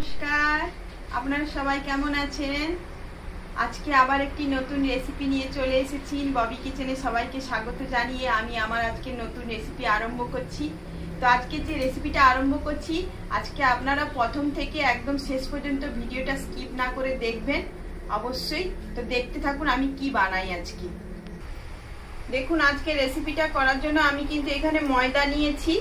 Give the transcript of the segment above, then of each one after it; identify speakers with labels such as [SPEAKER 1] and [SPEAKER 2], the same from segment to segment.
[SPEAKER 1] নমস্কার। আপনারা সবাই কেমন আছেন? আজকে আবার একটি নতুন রেসিপি নিয়ে চলে এসেছি। ববি কিচেনে সবাইকে স্বাগত জানিয়ে আমি আমার আজকে নতুন রেসিপি আরম্ভ করছি। তো আজকে যে রেসিপিটা আরম্ভ করছি, আজকে আপনারা প্রথম থেকে একদম শেষ পর্যন্ত ভিডিওটা স্কিপ না করে দেখবেন অবশ্যই। তো দেখতে থাকুন আমি কি বানাই আজকে। দেখুন, আজকে রেসিপিটা করার জন্য আমি কিন্তু এখানে ময়দা নিয়েছি।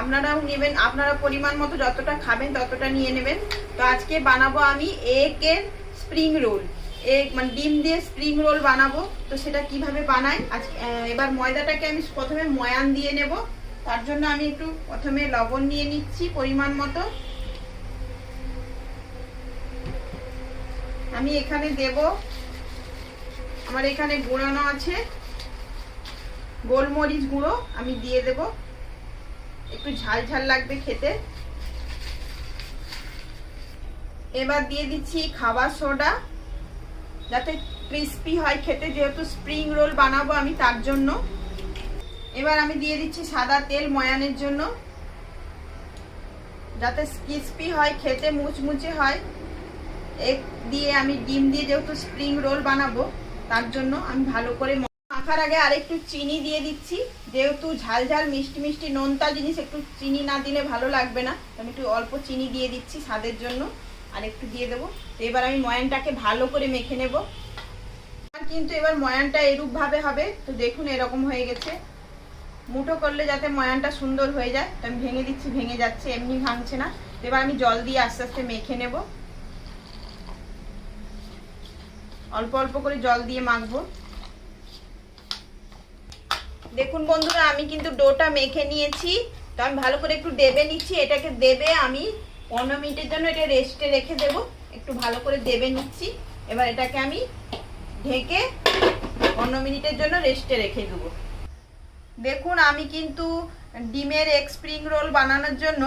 [SPEAKER 1] আপনারাও নেবেন, আপনারা পরিমাণ মতো যতটা খাবেন ততটা নিয়ে নেবেন। তো আজকে বানাবো আমি এগের স্প্রিং রোল এগ মানে ডিম দিয়ে স্প্রিং রোল বানাবো। তো সেটা কীভাবে বানাই? আজ এবার ময়দাটাকে আমি প্রথমে ময়ান দিয়ে নেব। তার জন্য আমি একটু প্রথমে লবণ নিয়ে নিচ্ছি পরিমাণ মতো। আমি এখানে দেব, আমার এখানে গুঁড়ানো আছে। গোলমরিচ গুঁড়ো আমি দিয়ে দেবো। একটু ঝাল ঝাল লাগবে খেতে। এবার দিয়ে দিচ্ছি খাবার সোডা, যাতে ক্রিস্পি হয় খেতে, যেহেতু স্প্রিং রোল বানাবো আমি তার জন্য। এবার আমি দিয়ে দিচ্ছি সাদা তেল ময়ানের জন্য, যাতে ক্রিস্পি হয় খেতে, মুচমুচে হয়। এক দিয়ে আমি ডিম দিয়ে যেহেতু স্প্রিং রোল বানাবো, তার জন্য আমি ভালো করে মাখার আগে আরেকটু চিনি দিয়ে দিচ্ছি। যেহেতু ঝাল ঝাল, মিষ্টি মিষ্টি, নোনতা জিনিস, একটু চিনি না দিলে ভালো লাগবে না। আমি একটু অল্প চিনি দিয়ে দিচ্ছি স্বাদের জন্য, আর একটু দিয়ে দেবো। এবার আমি ময়ানটাকে ভালো করে মেখে নেব। কিন্তু এবার ময়ানটা এরূপভাবে হবে, তো দেখুন এরকম হয়ে গেছে। মুঠো করলে যাতে ময়ানটা সুন্দর হয়ে যায়, তো আমি ভেঙে দিচ্ছি, ভেঙে যাচ্ছে, এমনি ভাঙছে না। এবার আমি জল দিয়ে আস্তে আস্তে মেখে নেব। অল্প অল্প করে জল দিয়ে মাখবো। দেখুন বন্ধুরা, আমি কিন্তু ডোটা মেখে নিয়েছি। তো আমি ভালো করে একটু দেবে নিচ্ছি। এটাকে দেবে আমি পনেরো মিনিটের জন্য এটা রেস্টে রেখে দেব। একটু ভালো করে দেবে নিচ্ছি। এবার এটাকে আমি ঢেকে পনেরো মিনিটের জন্য রেস্টে রেখে দেবো। দেখুন, আমি কিন্তু ডিমের এক স্প্রিং রোল বানানোর জন্য,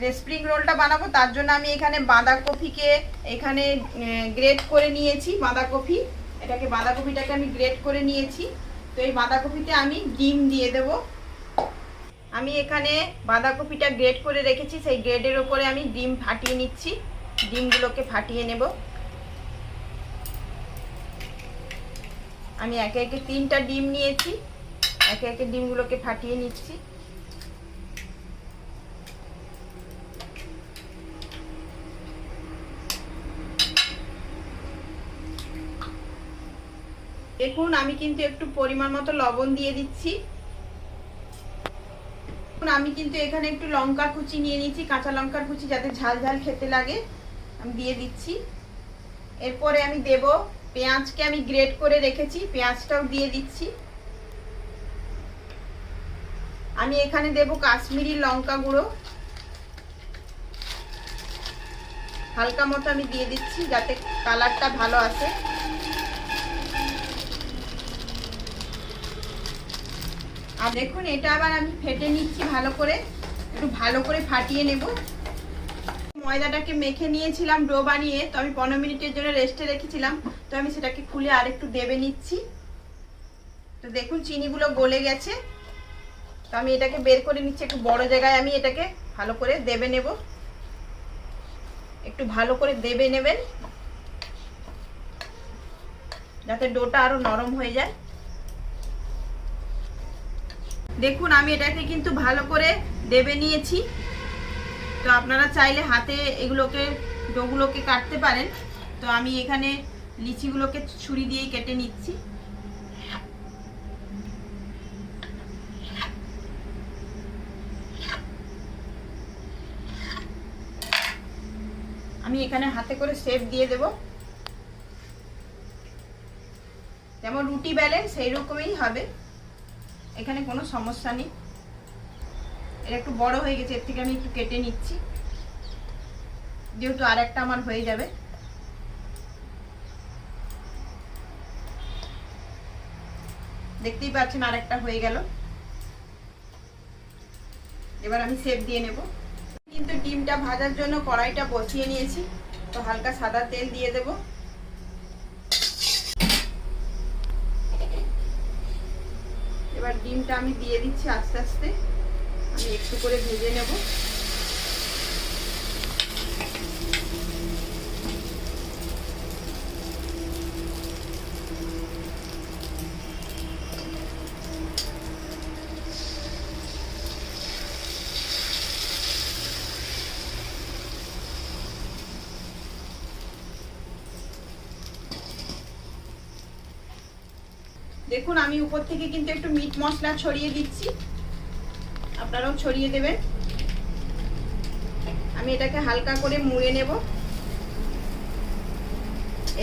[SPEAKER 1] যে স্প্রিং রোলটা বানাবো, তার জন্য আমি এখানে বাঁধাকপিকে এখানে গ্রেট করে নিয়েছি, বাঁধাকপি। এটাকে, বাঁধাকপিটাকে আমি গ্রেট করে নিয়েছি। তো এই বাঁধাকপিতে আমি ডিম দিয়ে দেব। আমি এখানে বাঁধাকপিটা গ্রেড করে রেখেছি, সেই গ্রেডের ওপরে আমি ডিম ফাটিয়ে নিচ্ছি। ডিমগুলোকে ফাটিয়ে নেব। আমি একে একে তিনটা ডিম নিয়েছি, একে একে ডিমগুলোকে ফাটিয়ে নিচ্ছি। দেখুন, আমি কিন্তু একটু পরিমাণ মতো লবণ দিয়ে দিচ্ছি। আমি কিন্তু এখানে একটু লঙ্কা কুচি নিয়ে নিচ্ছি কাঁচা লঙ্কার কুচি যাতে ঝাল ঝাল খেতে লাগে, আমি দিয়ে দিচ্ছি। এরপরে আমি দেব পেঁয়াজকে আমি গ্রেট করে রেখেছি, পেঁয়াজটাও দিয়ে দিচ্ছি। আমি এখানে দেব কাশ্মীরি লঙ্কা গুঁড়ো। হালকা মতো আমি দিয়ে দিচ্ছি যাতে কালারটা ভালো আসে। আর দেখুন, এটা আবার আমি ফেটে নিচ্ছি ভালো করে। একটু ভালো করে ফাটিয়ে নেব। ময়দাটাকে মেখে নিয়েছিলাম ডো বানিয়ে, তো আমি পনেরো মিনিটের জন্য রেস্টে রেখেছিলাম, তো আমি সেটাকে খুলে আর একটু দেবে নিচ্ছি। তো দেখুন, চিনিগুলো গলে গেছে। তো আমি এটাকে বের করে নিচ্ছি, একটু বড় জায়গায় আমি এটাকে ভালো করে দেবে নেব। একটু ভালো করে দেবে নেবেন, যাতে ডোটা আরও নরম হয়ে যায়। দেখুন, আমি এটাকে কিন্তু ভালো করে দেবে নিয়েছি। তো আপনারা চাইলে হাতে এগুলোকে, ডোগুলোকে কাটতে পারেন। তো আমি এখানে লিচিগুলোকে ছুরি দিয়েই কেটে নিচ্ছি। আমি এখানে হাতে করে শেপ দিয়ে দেব। যেমন রুটি বেলেন সেই রকমই হবে। এখানে কোনো সমস্যা নেই। এটা একটু বড় হয়ে গেছে, এর থেকে আমি একটু কেটে নিচ্ছি। যেহেতু আর একটা আমার হয়ে যাবে। দেখতেই পাচ্ছেন আর একটা হয়ে গেল। এবার আমি সেপ দিয়ে নেব। কিন্তু ডিমটা ভাজার জন্য কড়াইটা বসিয়ে নিয়েছি। তো হালকা সাদা তেল দিয়ে দেবো এবার ডিমটা আমি দিয়ে দিচ্ছি আস্তে আস্তে। আমি একটু করে ভেজে নেব। দেখুন, আমি উপর থেকে কিন্তু একটু মিট মশলা ছড়িয়ে দিচ্ছি। আপনারাও ছড়িয়ে দেবেন। আমি এটাকে হালকা করে মুড়ে নেব।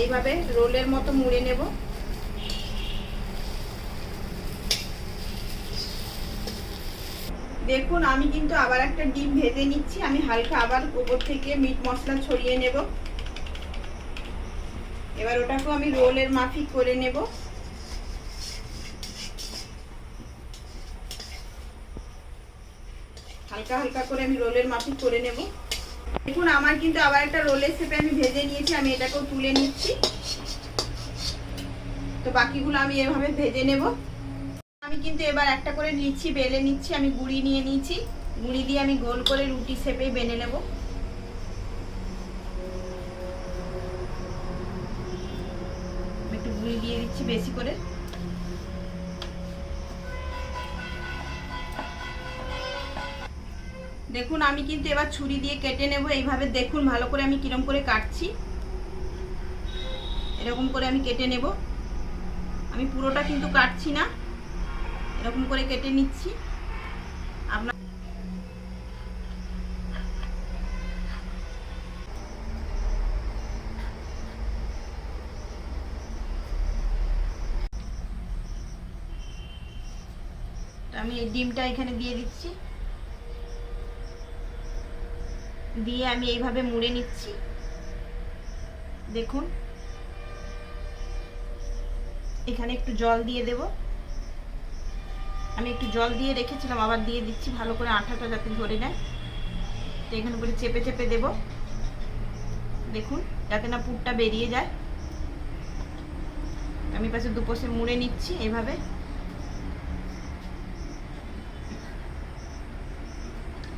[SPEAKER 1] এইভাবে রোলের মতো মুড়ে নেব। দেখুন, আমি কিন্তু আবার একটা ডিম ভেজে নিচ্ছি। আমি হালকা আবার উপর থেকে মিট মশলা ছড়িয়ে নেব। এবার ওটাকেও আমি রোলের মাফিক করে নেব। হালকা হালকা করে আমি রোলের মাফিক করে নেব। দেখুন, আমার কিন্তু আবার একটা রোলের শেপে আমি ভেজে নিয়েছি, আমি এটাকেও তুলে নিচ্ছি। তো বাকিগুলো আমি এভাবে ভেজে নেব। আমি কিন্তু এবার একটা করে নিচ্ছি, বেলে নিচ্ছি, আমি গুড়ি নিয়ে নিচ্ছি গুড়ি দিয়ে আমি গোল করে রুটি শেপে বেনে নেব। একটু গুড়ি দিয়ে দিচ্ছি বেশি করে। দেখুন, আমি কিন্তু এবার ছুরি দিয়ে কেটে নেব। এইভাবে দেখুন, ভালো করে আমি কিরম করে কাটছি। এরকম করে আমি কেটে নেব। আমি পুরোটা কিন্তু কাটছি না। এরকম করে কেটে নিচ্ছি। আপনার আমি এই ডিমটা এখানে দিয়ে দিচ্ছি। দিয়ে আমি এইভাবে মুড়ে নিচ্ছি। দেখুন। এখানে একটু জল দিয়ে দেব। আমি একটু জল দিয়ে রেখেছিলাম, আবার দিয়ে দিচ্ছি ভালো করে আঠাটা যাতে ধরে নেয়। তো এখানে করে চেপে চেপে দেব। দেখুন, যাতে না পুরটা বেরিয়ে যায়। আমি পাশে দুপাশে মুড়ে নিচ্ছি এভাবে।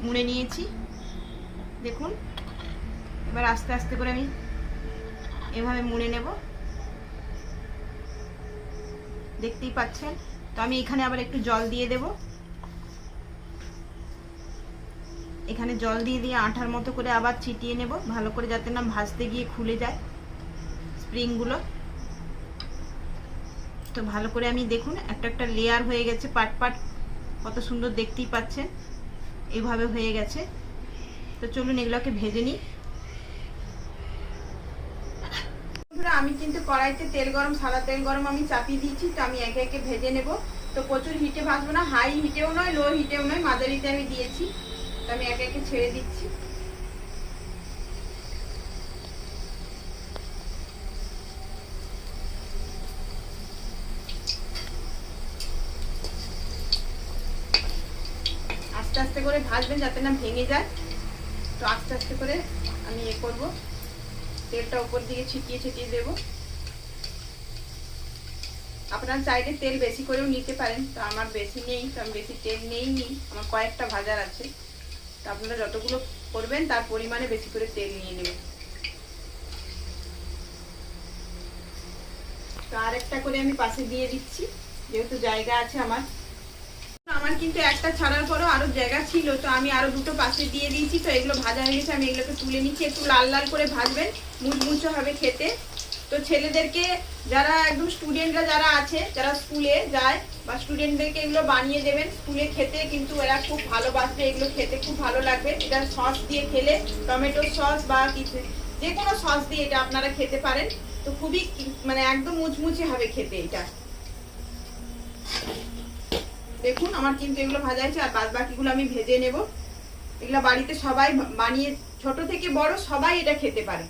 [SPEAKER 1] মুড়ে নিয়েছি। দেখুন, এবার আস্তে আস্তে করে আমি এভাবে মুড়ে নেব। দেখতেই পাচ্ছেন? তো আমি এখানে আবার একটু জল দিয়ে দেব। এখানে জল দিয়ে দিয়ে আঠার মতো করে আবার ছিটিয়ে নেব, ভালো করে যাতে না ভাজতে গিয়ে খুলে যায় স্প্রিংগুলো। তো ভালো করে আমি দেখুন, একটা একটা লেয়ার হয়ে গেছে, পাট পাট কত সুন্দর দেখতেই পাচ্ছেন। এভাবে হয়ে গেছে। তো চলুন এগুলোকে ভেজে নিই। আমি কিন্তু কড়াইতে তেল গরম, সাদা তেল গরম আমি চাপিয়ে দিয়েছি, তো আমি একে একে ভেজে নেব। তো প্রচুর হিটে ভাজবো না, হাই হিটেও নয় লো হিটেও নয়, মাঝারিতে আমি দিয়েছি। তো আমি একে একে ছেড়ে দিচ্ছি। আস্তে আস্তে করে ভাজবেন যাতে না ভেঙে যায়। তো আস্তে আস্তে করে আমি এ করব। তেলটা উপর দিকে ছিটিয়ে ছিটিয়ে দেব। আপনার চাইলে তেল বেশি করেও নিতে পারেন। তো আমার বেশি নেই, তো আমি বেশি তেল নেই নি আমার কয়েকটা ভাজার আছে। তো আপনারা যতগুলো করবেন, তার পরিমাণে বেশি করে তেল নিয়ে নেবেন। তো আরেকটা করে আমি পাশে দিয়ে দিচ্ছি। যেহেতু জায়গা আছে আমার। আমার কিন্তু একটা ছাড়ার পরও আরও জায়গা ছিল, তো আমি আরও দুটো পাশে দিয়ে দিয়েছি, তো এগুলো ভাজা হয়ে গেছে, আমি এগুলোকে তুলে নিচ্ছি, একটু লাল লাল করে ভাজবেন, মুচমুচো হবে খেতে। তো ছেলেদেরকে যারা একদম স্টুডেন্টরা যারা আছে, যারা স্কুলে যায়, বা স্টুডেন্টদেরকে এগুলো বানিয়ে দেবেন স্কুলে খেতে কিন্তু এরা খুব ভালোবাসবে, এগুলো খেতে খুব ভালো লাগবে। এটা সস দিয়ে খেলে, টমেটো সস বা কিছু যে কোনো সস দিয়ে এটা আপনারা খেতে পারেন। তো খুবই মানে একদম মুচমুচে হবে খেতে এটা। দেখুন, আমার কিন্তু এগুলো ভাজা হয়েছে, আর বাদ বাকিগুলো আমি ভেজে নেব। এগুলো বাড়িতে সবাই বানিয়ে, ছোট থেকে বড় সবাই এটা খেতে পারে।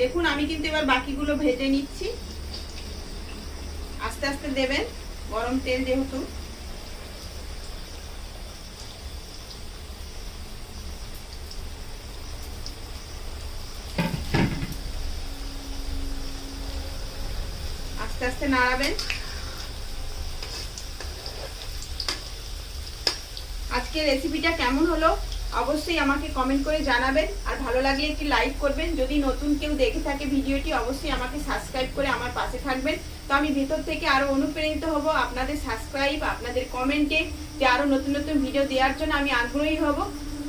[SPEAKER 1] দেখুন, আমি কিন্তু এবার বাকিগুলো ভেজে নিচ্ছি। আস্তে আস্তে দেবেন, গরম তেল যেহেতু। আস্তে আস্তে নাড়াবেন। আজকের রেসিপিটা কেমন হলো, অবশ্যই আমাকে কমেন্ট করে জানাবেন। আর ভালো লাগলে একটি লাইক করবেন। যদি নতুন কেউ দেখে থাকে ভিডিওটি, অবশ্যই আমাকে সাবস্ক্রাইব করে আমার পাশে থাকবেন। তো আমি ভেতর থেকে আরও অনুপ্রাণিত হব আপনাদের সাবস্ক্রাইব আপনাদের কমেন্টে যে আরও নতুন নতুন ভিডিও দেওয়ার জন্য আমি আগ্রহী হব।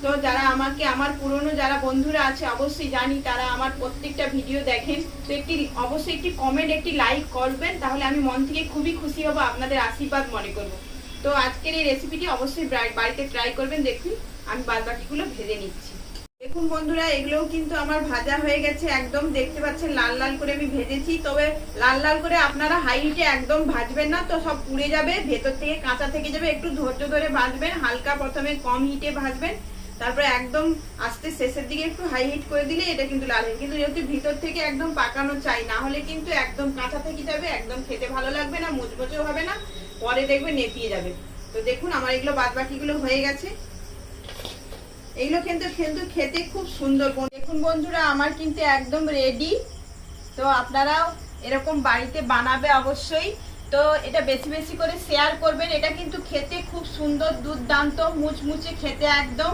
[SPEAKER 1] তো যারা আমাকে, আমার পুরনো যারা বন্ধুরা আছে, অবশ্যই জানি তারা আমার প্রত্যেকটা ভিডিও দেখেন। তো একটি, অবশ্যই একটি কমেন্ট একটি লাইক করবেন। তাহলে আমি মন থেকে খুবই খুশি হব, আপনাদের আশীর্বাদ মনে করব। তো আজকের এই রেসিপিটি অবশ্যই বাড়িতে ট্রাই করবেন, দেখুন। আমি বাদ বাকিগুলো ভেজে নিচ্ছি। দেখুন বন্ধুরা, এগুলোও কিন্তু আমার ভাজা হয়ে গেছে, একদম দেখতে পাচ্ছেন, লাল লাল করে আমি ভেজেছি। তবে লাল লাল করে আপনারা হাই হিটে একদম ভাজবেন না, তো সব পুড়ে যাবে, ভেতর থেকে কাঁচা থেকে যাবে, একটু ধৈর্য ধরে ভাজবেন হালকা প্রথমে কম হিটে ভাজবেন। তারপরে একদম আস্তে শেষের দিকে একটু হাই হিট করে দিলে এটা কিন্তু লাল হয়ে কিন্তু যেহেতু ভিতর থেকে একদম পাকানো চাই, না হলে কিন্তু একদম কাঁচা থেকে যাবে, একদম খেতে ভালো লাগবে না মুচমুচেও হবে না। পরে দেখবে নেতিয়ে যাবে। তো দেখুন, আমার এগুলো বাদ বাকিগুলো হয়ে গেছে। এগুলো কিন্তু কিন্তু খেতে খুব সুন্দর দেখুন বন্ধুরা, আমার কিন্তু একদম রেডি তো আপনারাও এরকম বাড়িতে বানাবে অবশ্যই। তো এটা বেশি বেশি করে শেয়ার করবেন। এটা কিন্তু খেতে খুব সুন্দর, দুর্দান্ত, মুচমুচে খেতে একদম।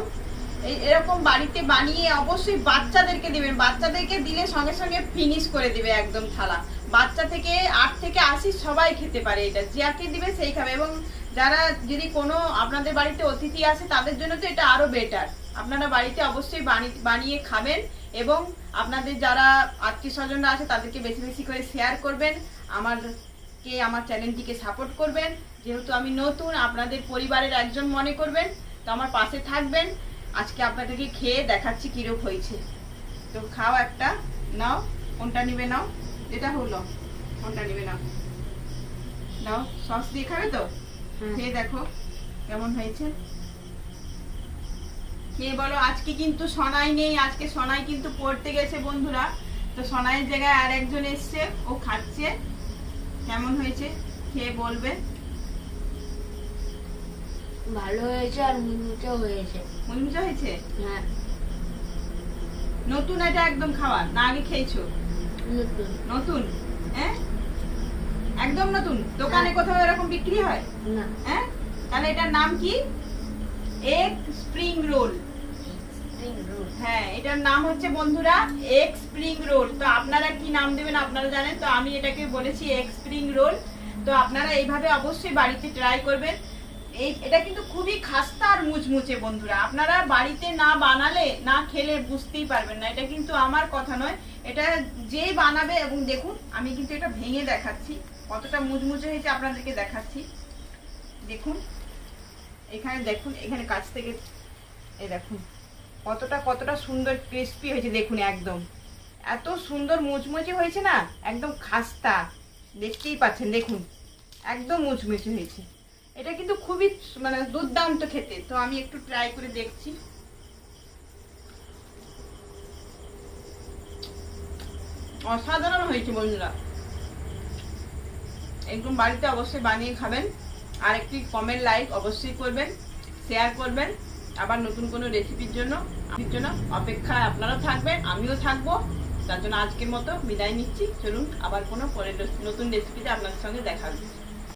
[SPEAKER 1] এরকম বাড়িতে বানিয়ে অবশ্যই বাচ্চাদেরকে দিবেন। বাচ্চাদেরকে দিলে সঙ্গে সঙ্গে ফিনিশ করে দিবে একদম থালা। বাচ্চা থেকে আট থেকে আশি সবাই খেতে পারে এটা। যাকে দিবে, সেই খাবে। এবং যারা যদি কোনো আপনাদের বাড়িতে অতিথি আসে, তাদের জন্য তো এটা আরও বেটার আপনারা বাড়িতে অবশ্যই বানি- বানিয়ে খাবেন এবং আপনাদের যারা আত্মীয় স্বজনরা আছে, তাদেরকে বেশি বেশি করে শেয়ার করবেন। আমারকে, আমার চ্যানেলটিকে সাপোর্ট করবেন। যেহেতু আমি নতুন, আপনাদের পরিবারের একজন মনে করবেন। তো আমার পাশে থাকবেন। আজকে আপনাদেরকে খেয়ে দেখাচ্ছি কিরূপ হয়েছে। তো খাও একটা, নাও, কোনটা নিবে নাও? যেটা হলো। কোনটা নিবে নাও নাও সস দিয়ে খাবে তো? খেয়ে দেখো কেমন হয়েছে। খেয়ে বলো আজকে কিন্তু সনাই নেই আজকে সনাই কিন্তু পড়তে গেছে বন্ধুরা। তো সনাইয়ের জায়গায় আর একজন এসছে ও খাচ্ছে। কেমন হয়েছে? খেয়ে বলবে?
[SPEAKER 2] ভালো হয়েছে আর মুচমুচে হয়েছে।
[SPEAKER 1] মুচমুচে হয়েছে?
[SPEAKER 2] হ্যাঁ।
[SPEAKER 1] নতুন এটা একদম খাওয়া না আগে খেয়েছো?
[SPEAKER 2] নতুন?
[SPEAKER 1] হ্যাঁ? একদম নতুন? দোকানে
[SPEAKER 2] হ্যাঁ।
[SPEAKER 1] কোথাও এরকম বিক্রি হয়?
[SPEAKER 2] না।
[SPEAKER 1] হ্যাঁ? তাহলে এটার নাম কি? Egg spring roll.
[SPEAKER 2] Spring roll.
[SPEAKER 1] হ্যাঁ এটার নাম হচ্ছে বন্ধুরা এগ স্প্রিং রোল। তো আপনারা কি নাম দেবেন আপনারা জানেন? তো আমি এটাকে বলেছি এগ স্প্রিং রোল। তো আপনারা এইভাবে অবশ্যই বাড়িতে ট্রাই করবেন। এই এটা কিন্তু খুবই খাস্তা আর মুচমুচে বন্ধুরা। আপনারা বাড়িতে না বানালে না খেলে বুঝতেই পারবেন না। এটা কিন্তু আমার কথা নয়। এটা যেই বানাবে এবং দেখুন, আমি কিন্তু এটা ভেঙে দেখাচ্ছি। কতটা মুচমুচে হয়েছে আপনাদেরকে দেখাচ্ছি। দেখুন, এখানে দেখুন, এখানে কাছ থেকে এ দেখুন, কতটা কতটা সুন্দর ক্রিস্পি হয়েছে, দেখুন একদম। এত সুন্দর মুচমুচে হয়েছে না, একদম খাস্তা। দেখতেই পাচ্ছেন, দেখুন, একদম মুচমুচে হয়েছে। এটা কিন্তু খুবই মানে দুর্দান্ত খেতে। তো আমি একটু ট্রাই করে দেখছি। অসাধারণ হয়েছে বন্ধুরা। একদম বাড়িতে অবশ্যই বানিয়ে খাবেন। আর একটি কমেন্ট লাইক অবশ্যই করবেন শেয়ার করবেন। আবার নতুন কোনো রেসিপির জন্য জন্য অপেক্ষায় আপনারাও থাকবেন, আমিও থাকব। তার জন্য আজকের মতো বিদায় নিচ্ছি। চলুন আবার কোনো পরের নতুন রেসিপিতে আপনাদের সঙ্গে দেখা হবে।